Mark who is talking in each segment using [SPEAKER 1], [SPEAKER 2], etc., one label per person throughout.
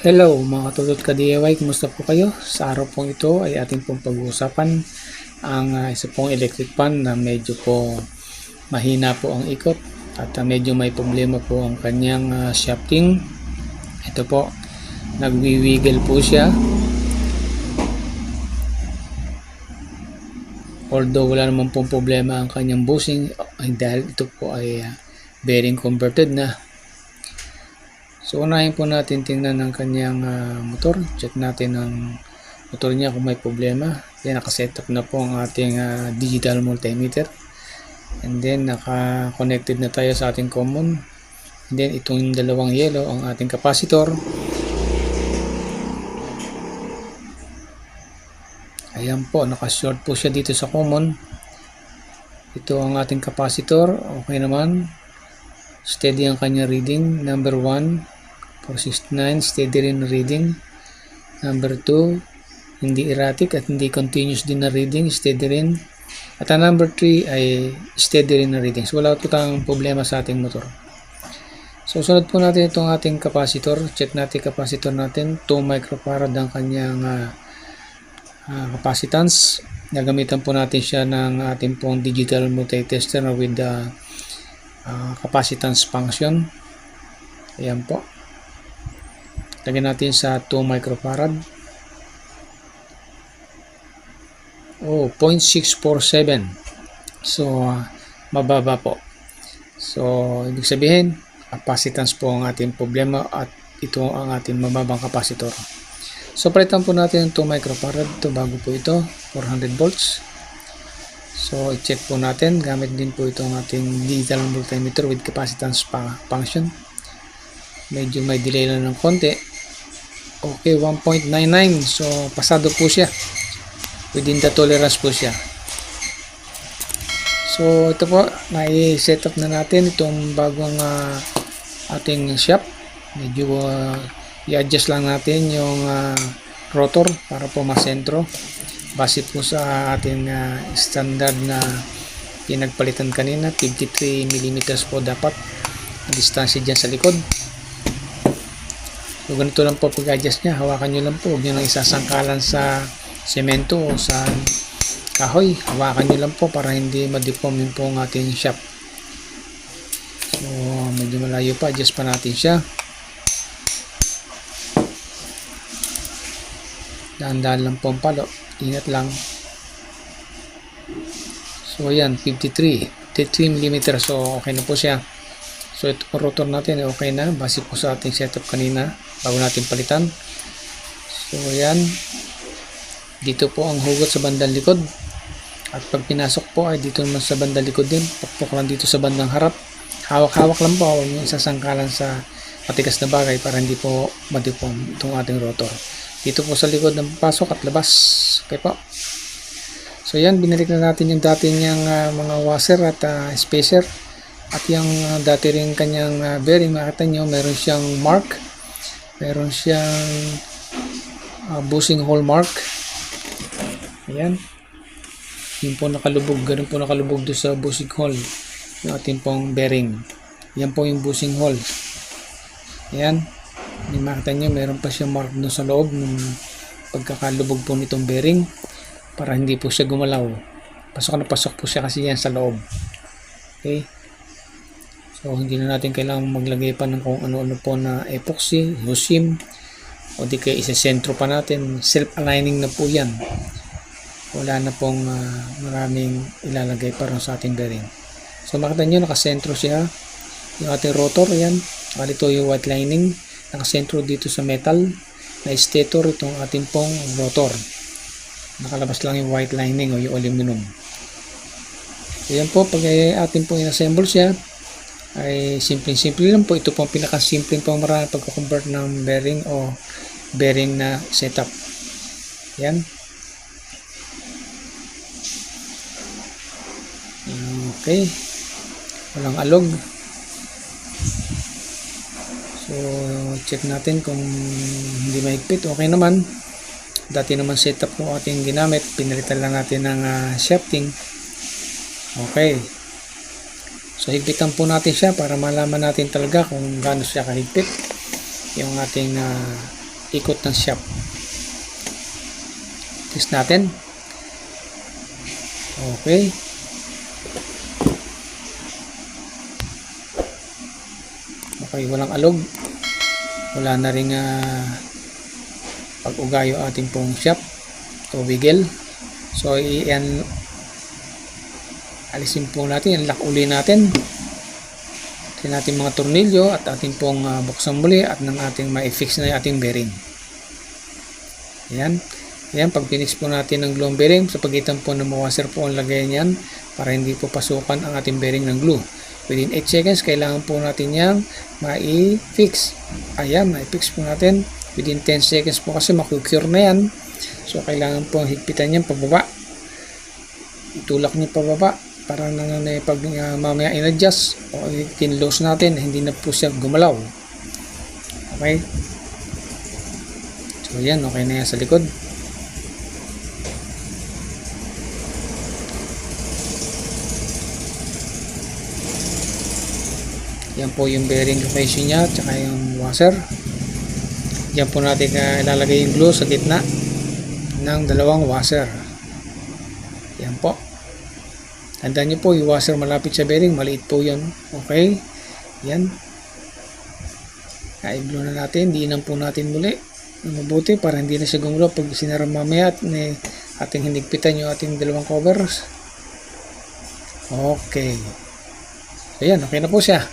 [SPEAKER 1] Hello mga katulad ka DIY, kumusta po kayo? Sa araw pong ito ay ating pong pag-uusapan ang ah, isa pong electric fan na medyo po mahina po ang ikot at ah, medyo may problema po ang kanyang ah, shafting. Ito po, nagwiwiggle po siya. Although wala naman pong problema ang kanyang bushing ay dahil ito po ay ah, bearing converted na So unahin po natin tingnan ng kanyang ah, motor. Check natin ang motor niya kung may problema. Then nakasetup na po ang ating ah, digital multimeter. And then naka-connected na tayo sa ating common. And then itong dalawang yellow ang ating capacitor. Ayan po, naka-short po siya dito sa common. Ito ang ating capacitor. Okay naman. Steady ang kanya reading. Number 1, 469, steady rin reading. Number 2, hindi erratic at hindi continuous din na reading, steady rin. At ang number 3 ay steady rin na reading. So wala po problema sa ating motor. So sunod po natin itong ating capacitor. Check natin capacitor natin. 2 microfarad ang kanyang ah, ah, capacitance. Nagamitan po natin siya ng ating pong digital multitester with the ah, capacitance function. Ayan po. Lagyan natin sa 2 microfarad. Oh, 0.647. So, ah, mababa po. So, ibig sabihin, capacitance po ang ating problema at ito ang ating mababang capacitor. So, palitan po natin ang 2 microfarad. Ito, bago po ito, 400 volts. So, i-check po natin. Gamit din po ito ang ating digital multimeter with capacitance pa- function. Medyo may delay lang ng konti. Okay, 1.99. So, pasado po siya. Within the tolerance po siya. So, ito po, nai-set up na natin itong bagong ah, ating shop. Medyo ah, i-adjust lang natin yung ah, rotor para po masentro. Base po sa ating ah, standard na pinagpalitan kanina, 53 mm po dapat ang distansya dyan sa likod. So, ganito lang po pag-adjust niya. Hawakan nyo lang po. Huwag nyo lang isasangkalan sa semento o sa kahoy. Hawakan nyo lang po para hindi ma-deform yun ating shop. So, medyo malayo pa. Adjust pa natin siya. Dahan-dahan lang po ang palo. Ingat lang. So, ayan. 53. 53 mm. So, okay na po siya. So, ito po rotor natin. Okay na. Base po sa ating setup kanina. Bago natin palitan. So, ayan. Dito po ang hugot sa bandang likod. At pag pinasok po ay dito naman sa bandang likod din. Pakpok lang dito sa bandang harap. Hawak-hawak lang po. Huwag yung isasangkalan sa matigas na bagay para hindi po ma-deform itong ating rotor. Dito po sa likod ng pasok at labas. Okay po. So yan, binalik na natin yung dati niyang ah, mga washer at ah, spacer. At yung ah, dati rin kanyang ah, bearing, makita nyo, meron siyang mark. Meron siyang ah, bushing hole mark. Ayan. Yung po nakalubog, ganun po nakalubog doon sa bushing hole. Yung ating pong bearing. Yan po yung bushing hole. Ayan. Yung makita nyo, meron pa siya mark doon sa loob ng pagkakalubog po nitong bearing para hindi po siya gumalaw. Pasok na pasok po siya kasi yan sa loob. Okay. So, hindi na natin kailangan maglagay pa ng kung ano-ano po na epoxy, husim, o di kaya isa-sentro pa natin. Self-aligning na po yan. Wala na pong ah, maraming ilalagay para sa ating bearing. So, makita nyo, nakasentro siya. Yung ating rotor, yan. Kalito yung white lining. Nakasentro dito sa metal na stator itong ating pong rotor. Nakalabas lang yung white lining o yung aluminum. So, yan po, pag ating pong inassemble siya, ay simple-simple lang po. Ito po ang pinakasimpleng pang marami pagko-convert ng bearing o bearing na setup. Yan. Okay. Walang alog. So, check natin kung hindi mahigpit. Okay naman. Dati naman setup po ating ginamit. Pinalitan lang natin ng ah, shafting. Okay. So, higpitan po natin siya para malaman natin talaga kung gaano siya kahigpit. Yung ating ah, ikot ng shop. Test natin. Okay. Okay, walang alog. Wala na rin uh, pag-ugayo ating pong shop o wiggle. So, iyan alisin po natin, lock uli natin. Ito natin mga tornilyo at ating pong uh, buksan muli at nang ating ma-fix na yung ating bearing. Ayan. Ayan, pag pinix po natin ng glue bearing, sa pagitan po ng washer po ang lagay niyan para hindi po pasukan ang ating bearing ng glue. Within 8 seconds, kailangan po natin yang ma-fix. Ayan, ma-fix po natin. Within 10 seconds po kasi makukure na yan. So, kailangan po higpitan yan pababa. Itulak niyo pababa para na, na pag uh, mamaya in-adjust o tin-lose natin, hindi na po siya gumalaw. Okay? So, yan. Okay na yan sa likod. Yan po yung bearing location niya at saka yung washer. Yan po natin uh, ilalagay yung glue sa gitna ng dalawang washer. Yan po. Tandaan nyo po, yung washer malapit sa bearing, maliit po yun. Okay? Yan. I-glue na natin, diinan po natin muli. Mabuti para hindi na siya gumulo pag sinara mamaya at ni ating hinigpitan yung ating dalawang covers. Okay. So yan, okay na po siya.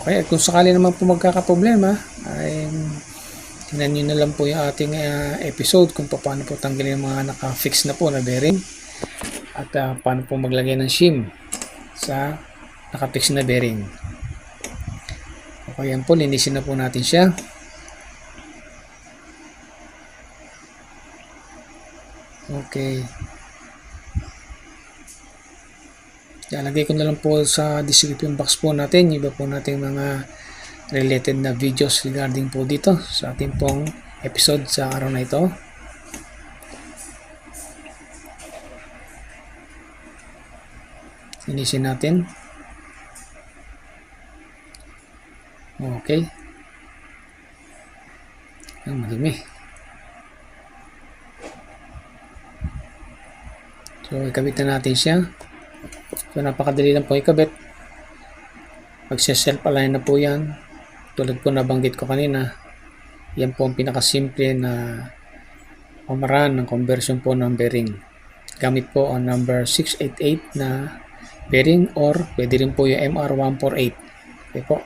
[SPEAKER 1] Okay, at kung sakali naman po magkakaproblema, ay tingnan nyo na lang po yung ating uh, episode kung paano po tanggalin yung mga naka-fix na po na bearing at uh, paano po maglagay ng shim sa naka-fix na bearing. Okay, yan po, linisin na po natin siya. Okay. Lalagay ko na lang po sa description box po natin iba po nating mga related na videos regarding po dito sa ating pong episode sa araw na ito. Finisin natin. Okay. Ang madumi. So, ikabit na natin siya. So, napakadali lang po ikabit. Magsa-self-align na po yan. Tulad po nabanggit ko kanina, yan po ang pinakasimple na pamaraan ng conversion po ng bearing. Gamit po ang number 688 na bearing or pwede rin po yung MR148. Okay po.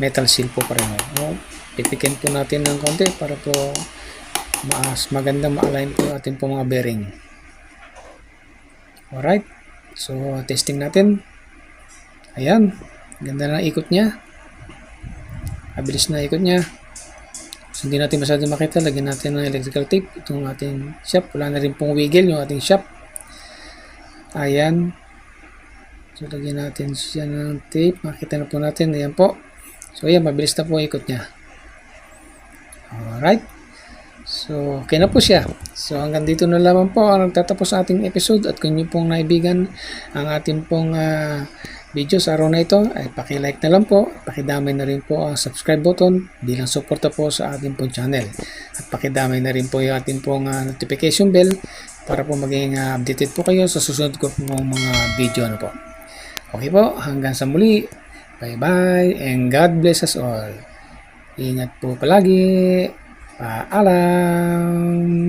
[SPEAKER 1] Metal seal po pa rin. No? Pipikin po natin ng konti para po mas maganda ma-align po ating po mga bearing. Alright. So, testing natin. Ayan. Ganda na ikot niya. Abilis na ikot niya. So, hindi natin masyado makita. Lagyan natin ng electrical tape. Itong ating shop. Wala na rin pong wiggle yung ating shop. Ayan. So, lagyan natin siya ng tape. Makita na po natin. Ayan po. So, ayan. Mabilis na po ikot niya. Alright. So, okay na po siya. So, hanggang dito na lamang po ang nagtatapos sa ating episode at kung nyo pong naibigan ang ating pong uh, video sa araw na ito, ay pakilike na lang po, pakidamay na rin po ang subscribe button bilang suporta po sa ating pong channel. At pakidamay na rin po yung ating pong uh, notification bell para po maging uh, updated po kayo sa susunod ko pong mga video na po. Okay po, hanggang sa muli. Bye-bye and God bless us all. Ingat po palagi. Paalam!